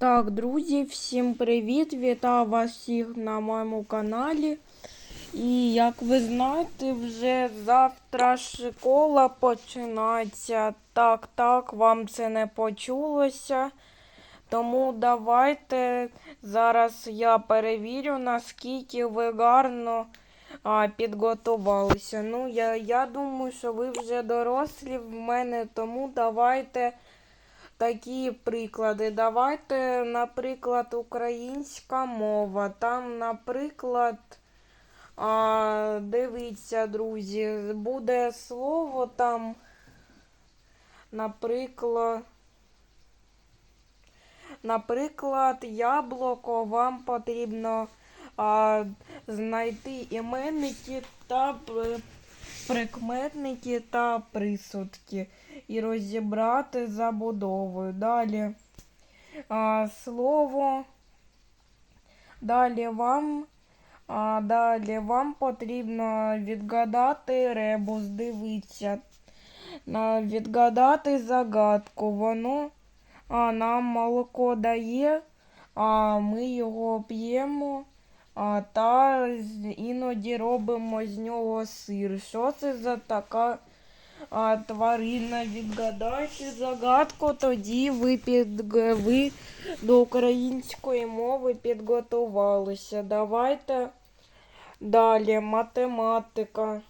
Так, друзі, всім привіт! Вітаю вас всіх на моєму каналі. І як ви знаєте, вже завтра школа починається. Так, так, вам це не почулося. Тому давайте зараз я перевірю, наскільки ви гарно а, підготувалися. Ну, я, я думаю, що ви вже дорослі в мене, тому давайте такі приклади. Давайте, наприклад, українська мова. Там, наприклад, а, дивіться, друзі, буде слово там, наприклад. Наприклад, яблуко вам потрібно а, знайти іменники та прикметники та присудки і розібрати забудовою. Далі а, слово. Далі вам, а, далі вам потрібно відгадати ребус. Дивіться. На, відгадати загадку. Воно а, нам молоко дає, а ми його п'ємо. А, та іноді робимо з нього сир. Що це за така тварина? Відгадайте загадку, тоді ви, під, ви до української мови підготувалися. Давайте далі математика.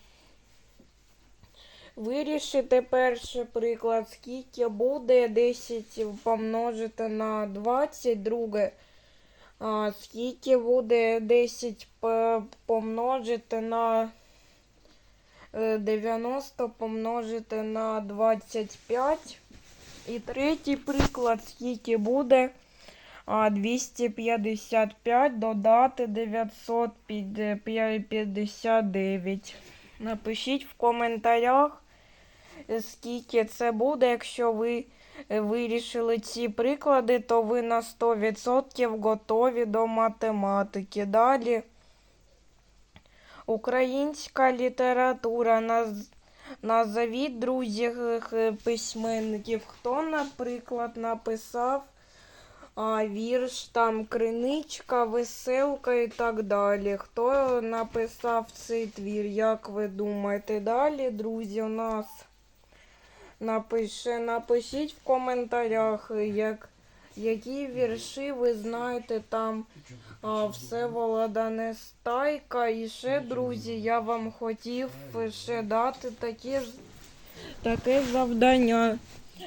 Вирішити перший приклад, скільки буде 10 помножити на 20, друге. А, скільки буде 10 помножити на е, 90 помножити на 25. І третій приклад, скільки буде 255 додати 959. Напишіть в коментарях, е, скільки це буде. Якщо ви е, вирішили ці приклади, то ви на 100% готові до математики. Далі українська література. Наз... Назовіть друзі х- письменників. Хто, наприклад, написав вірш там Криничка, Веселка і так далі. Хто написав цей твір, як ви думаєте? Далі, друзі, у нас напише, напишіть в коментарях, як, які вірші ви знаєте там а, Всеволода Нестайка. І ще, друзі, я вам хотів ще дати таке, ж- таке завдання.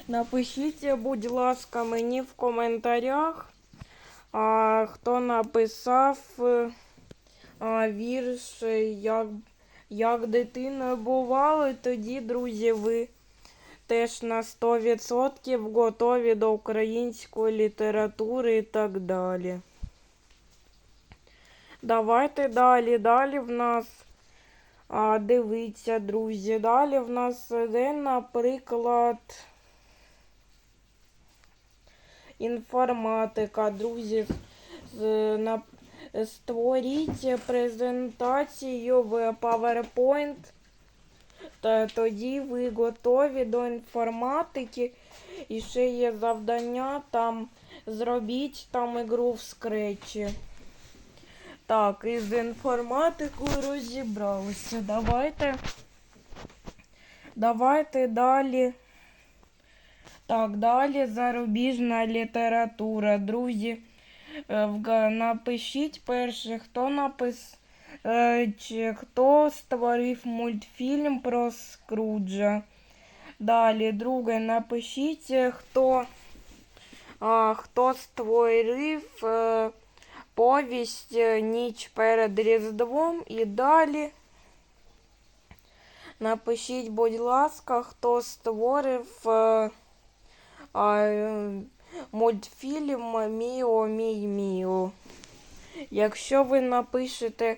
Напишіть, будь ласка, мені в коментарях, а, хто написав а, вірш, як, як дитиною бували, тоді, друзі, ви теж на 100% готові до української літератури і так далі. Давайте далі. Далі в нас а, дивіться, друзі. Далі в нас іде, наприклад, інформатика. Друзі, з- на, створіть презентацію в PowerPoint. Тоді ви готові до інформатики. І ще є завдання там зробіть там ігру в скретчі. Так, із інформатикою розібралися. Давайте. Давайте далі. Так, далі зарубіжна література. Друзі, е, напишіть перше, хто напис... хто створив мультфільм про Скруджа. Далі, друге, напишіть, хто, хто створив е, повість е, Ніч перед Різдвом. І далі. Напишіть, будь ласка, хто створив а, мультфільм Міо Мій Міо. Якщо ви напишете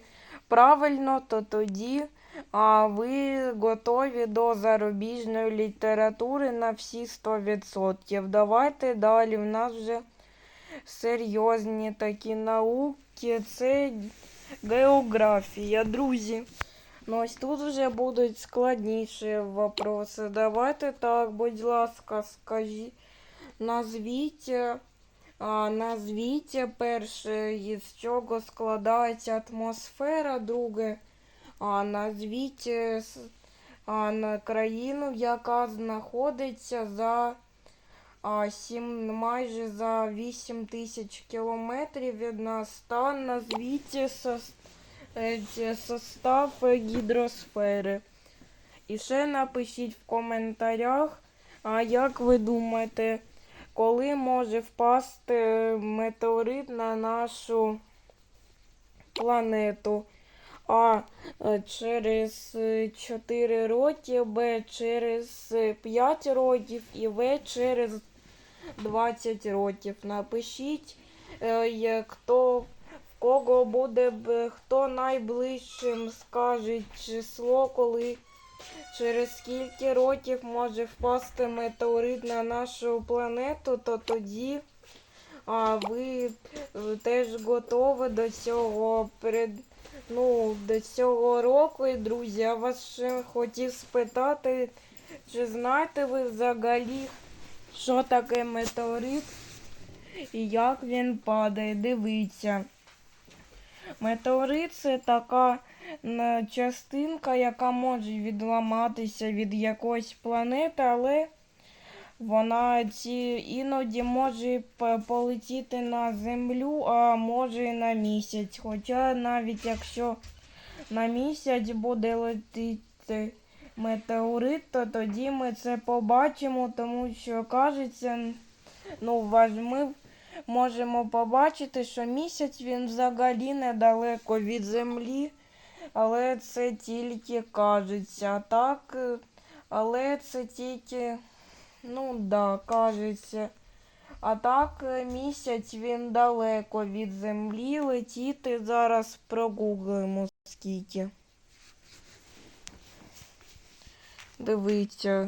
правильно, то тоді а, ви готові до зарубіжної літератури на всі 100%. Давайте далі. В нас вже серйозні такі науки. Це географія, друзі. Ну ось тут вже будуть складніші вопроси. Давайте так, будь ласка, скажіть, назвіть е, А, Назвіть перше, з чого складається атмосфера, друге. Назвіть е, країну, яка знаходиться за а, сім, майже за 8 тисяч кілометрів від нас. Та назвіть е, состав е, гідросфери. І ще напишіть в коментарях, як ви думаєте, коли може впасти метеорит на нашу планету? А е, через 4 роки, Б через 5 років і В через 20 років. Напишіть, е, хто в кого буде, хто найближчим скаже число, коли через скільки років може впасти метеорит на нашу планету, то тоді а, ви е, теж готові до цього перед, ну, до цього року. Друзі, я вас ще хотів спитати, чи знаєте ви взагалі, що таке метеорит і як він падає? Дивіться. Метеорит це така частинка, яка може відламатися від якоїсь планети, але вона ці іноді може полетіти на землю, а може і на місяць. Хоча навіть якщо на місяць буде летіти метеорит, то тоді ми це побачимо, тому що кажеться, ну, важ- ми можемо побачити, що місяць він взагалі недалеко від землі, але це тільки кажеться. Так, але це тільки, ну да, кажеться. А так місяць він далеко від землі летіти. Зараз прогуглимо скільки. Дивіться.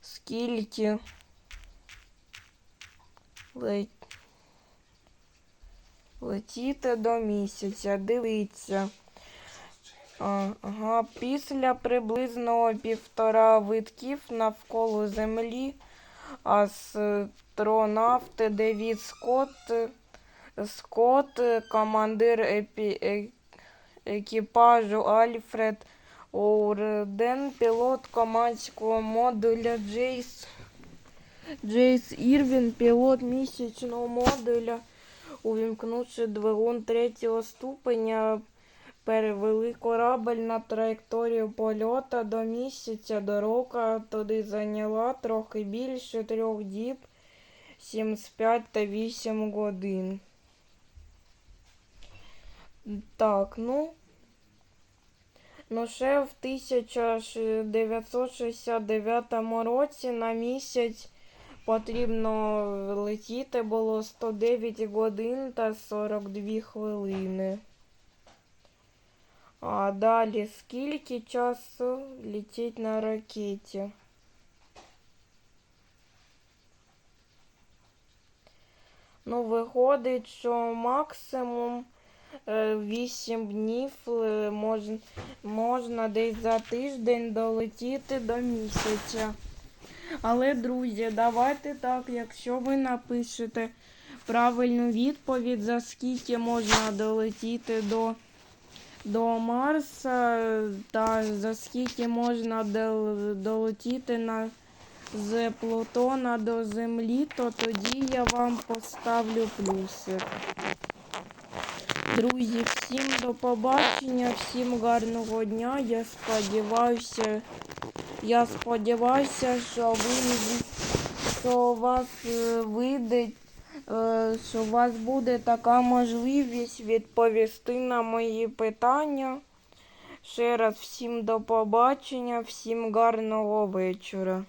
Скільки. Летіти до місяця, дивіться. Ага, після приблизно півтора витків навколо землі астронавт Девід Скотт, Скотт, командир епі, е- екіпажу Альфред Оурден, пілот командського модуля Джейс Джейс Ірвін, пілот місячного модуля, увімкнувши двигун третього ступеня, перевели корабель на траєкторію польота до місяця. Дорога туди зайняла трохи більше трьох діб, 75 та 8 годин. Так, ну. Ну, ще в 1969 році на місяць потрібно летіти було 109 годин та 42 хвилини. А далі скільки часу летіть на ракеті? Ну, виходить, що максимум 8 днів е, можна десь за тиждень долетіти до місяця. Але, друзі, давайте так, якщо ви напишете правильну відповідь, за скільки можна долетіти до, до Марса, та за скільки можна дол- долетіти на, з Плутона до Землі, то тоді я вам поставлю плюсик. Друзі, всім до побачення, всім гарного дня. Я сподіваюся, я сподіваюся, що ви що у вас е, вийде, е, що у вас буде така можливість відповісти на мої питання. Ще раз всім до побачення, всім гарного вечора.